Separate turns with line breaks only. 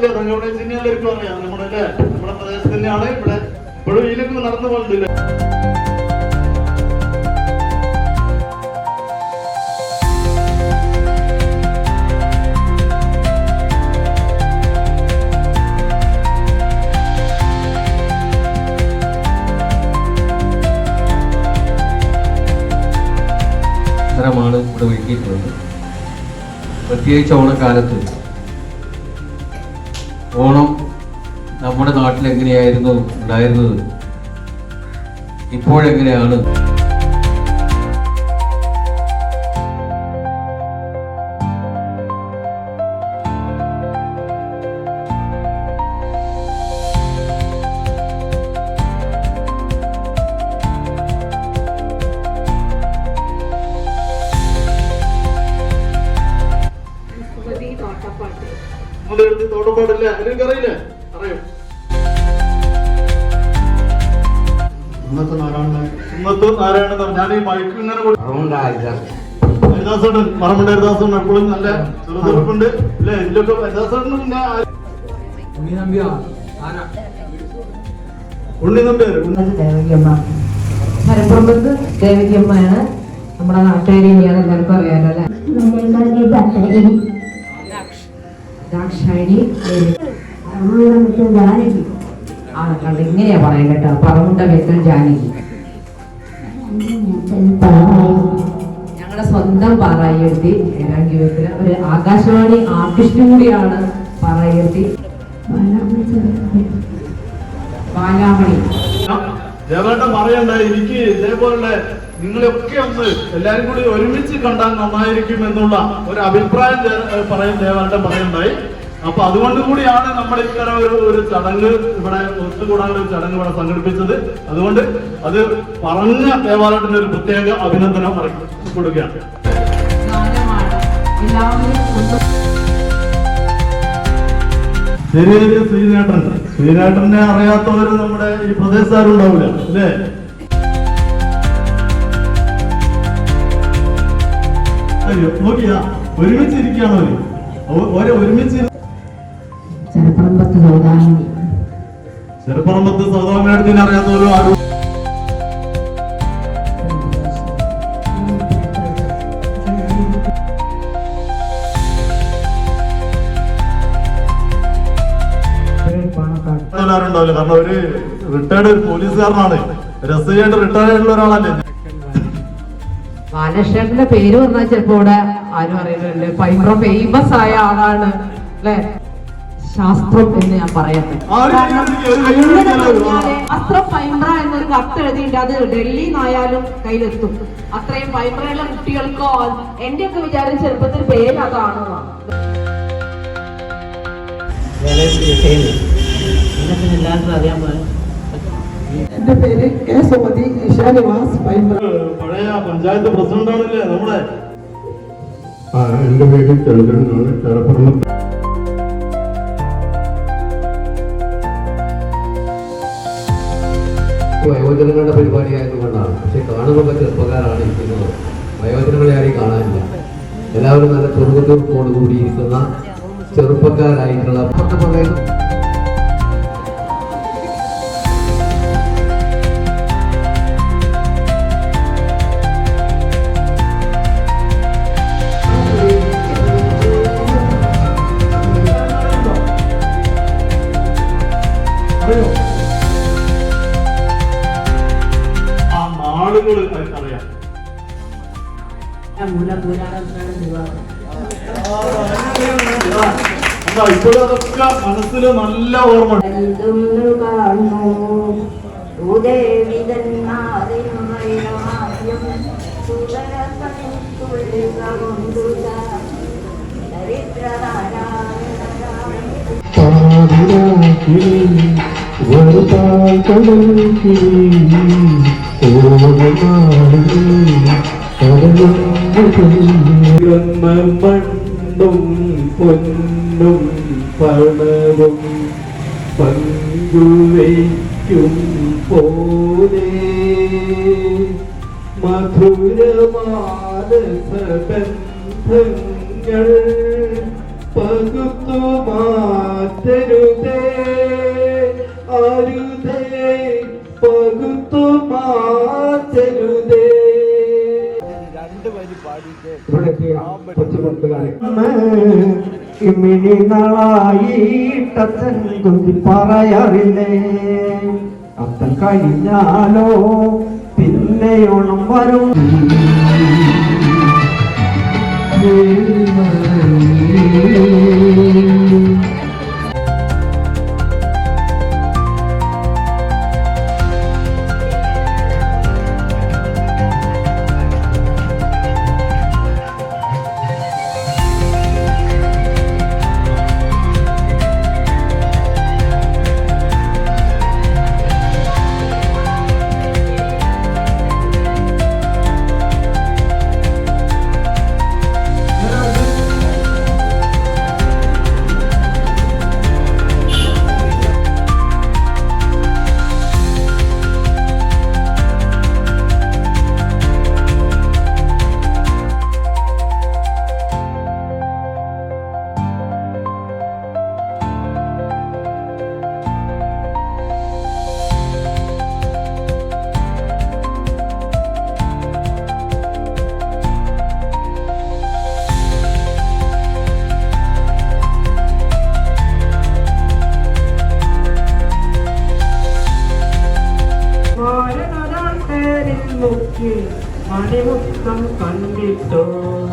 ഇല്ല തങ്ങളുടെ സിനി എല്ലാവർക്കും അറിയാം നമ്മുടെ അല്ലേ? നമ്മുടെ പ്രദേശത്ത് തന്നെയാണ് ഇവിടെ ഇപ്പോഴും ഇതിലൊക്കെ നടന്നു പോകുന്നുണ്ട്
അവസരമാണ് ഇവിടെ ഒരുക്കിയിട്ടുള്ളത് പ്രത്യേകിച്ച് ഓണക്കാലത്ത് ഓണം നമ്മുടെ നാട്ടിൽ എങ്ങനെയായിരുന്നു ഉണ്ടായിരുന്നത്? ഇപ്പോഴെങ്ങനെയാണ്?
എല്ലാവർക്കും അറിയില്ലേ. അറിയോ ഇന്നത്തെ നാരായണ ഇന്നത്തെ നാരായണ ഞാൻ ഈ മയക്ക് ഇങ്ങനെ കൊടു- ഹരിദാസേട്ടൻ പറമ്പുണ്ട് ഹരിദാസേട്ടൻ എപ്പോഴും നല്ല ഇതിലൊക്കെ പിന്നെ ആ- ഉണ്ണി നമ്പ്യാർ ഉണ്ണി
ദേവകിയമ്മ. മലപ്പുറത്ത് ദേവകിയമ്മയാണ് നമ്മുടെ നാട്ടുകാരി എല്ലാവർക്കും അറിയാലോ അല്ലേ? ഇങ്ങനെയാ പറയാൻ കേട്ടോ. പറമുണ്ട വെക്കൽ ജാനകി? ഞങ്ങളുടെ സ്വന്തം പാറായെഴുതി ഏഴാം ഒരു ആകാശവാണി ആർട്ടിസ്റ്റും കൂടിയാണ് പാറായെഴുതി ബാലാമണി.
പറയണ്ട? എനിക്ക് ഇതേപോലുള്ള നിങ്ങളെയൊക്കെ ഒന്ന് എല്ലാരും കൂടി ഒരുമിച്ച് കണ്ടാൽ നന്നായിരിക്കും എന്നുള്ള ഒരു അഭിപ്രായം പറയാൻ പറയും ദേവേട്ടൻ പറയുണ്ടായി അപ്പൊ അതുകൊണ്ട് കൂടിയാണ് നമ്മൾ ഇത്തരം ഒരു ഒരു ചടങ്ങ് ഇവിടെ ഒത്തുകൂടാനുള്ള ഒരു ചടങ്ങ് ഇവിടെ സംഘടിപ്പിച്ചത്. അതുകൊണ്ട് അത് പറഞ്ഞ ദേവാലയത്തിന് ഒരു പ്രത്യേക അഭിനന്ദനം കൊടുക്കുകയാണ് ശരി ശ്രീനേട്ടൻ. ശ്രീനേട്ടനെ അറിയാത്തവര് നമ്മുടെ ഈ പ്രദേശക്കാരുണ്ടാവില്ല അല്ലേ? അയ്യോ നോക്കിയാ ഒരുമിച്ചിരിക്കുകയാണോ അവർ. അവ- ഓരെ ഒരുമിച്ച്
ചെറുപ്പറമ്പത്ത് സൗദാമിനി.
ചെറുപ്പറമ്പത്ത് സൗദാമേടത്തിന് അറിയാത്തവരോ ആരും ആരുണ്ടാവില്ല കാരണം ഒരു റിട്ടയർഡ് പോലീസുകാരനാണ്. രസയായിട്ട് റിട്ടയർഡ് ആയിട്ടുള്ള ഒരാളല്ലേ?
ബാലകൃഷ്ണന്റെ പേര് വന്നാൽ ചിലപ്പോ ഇവിടെ ആരും അറിയുന്നില്ല ഭയങ്കര ഫേമസ് ആയ ആളാണ് അല്ലെ? ശാസ്ത്രം എന്ന് ഞാൻ പറയട്ടെ ശാസ്ത്രം ഫൈബ്ര എന്നൊരു കത്ത് എഴുതിയിട്ട് അത് ഡൽഹിയിൽ നിന്നായാലും കയ്യിലെത്തും. അത്രയും ഫൈബ്രയുള്ള കുട്ടികൾക്കോ എന്റെ ഒക്കെ വിചാരം ചെറുപ്പത്തിൽ പേര് അതാണെന്നാണ്
എന്റെ പേര് കെ സുമതി ഇഷാനിവാസ് പൈമ്പ്ര
പഴയ പഞ്ചായത്ത് പ്രസിഡന്റ് ആണല്ലേ നമ്മുടെ?
ആ, പേര് ചന്ദ്രൻ ചന്ദ്രനാണ് ചെറുപ്പുറത്ത്
വയോജനങ്ങളുടെ പരിപാടി ആയതുകൊണ്ടാണ് പക്ഷെ കാണുമ്പോൾ ചെറുപ്പക്കാരാണ് ഇരിക്കുന്നത്. വയോജനങ്ങളെ ആരെയും കാണാനില്ല. എല്ലാവരും നല്ല ചെറുകുത്തൂർപ്പോട് കൂടിയിരിക്കുന്ന ചെറുപ്പക്കാരായിട്ടുള്ള പുറത്ത് പറയുന്നു
ആ നാളുകൾ അറിയാം. ഇപ്പോഴും അതൊക്കെ മനസ്സിൽ നല്ല ഓർമ്മ.
എന്തുന്നു കാണു
മണ്ണും പൊന്നും പണവും പങ്കുവയ്ക്കും പോലെ മധുരമാനസബന്ധങ്ങൾ പകുത്തു മാറ്റരുതേ
ഇമിഴി നാളായിട്ടച്ഛൻ കുന്തി പറയാറില്ലേ അത്തൻ കഴിഞ്ഞാലോ പിന്നെയോണം വരും. മാരനൊരാൾ പേരിൽ முக்கில் அனைவரும் கண்டித்தோம்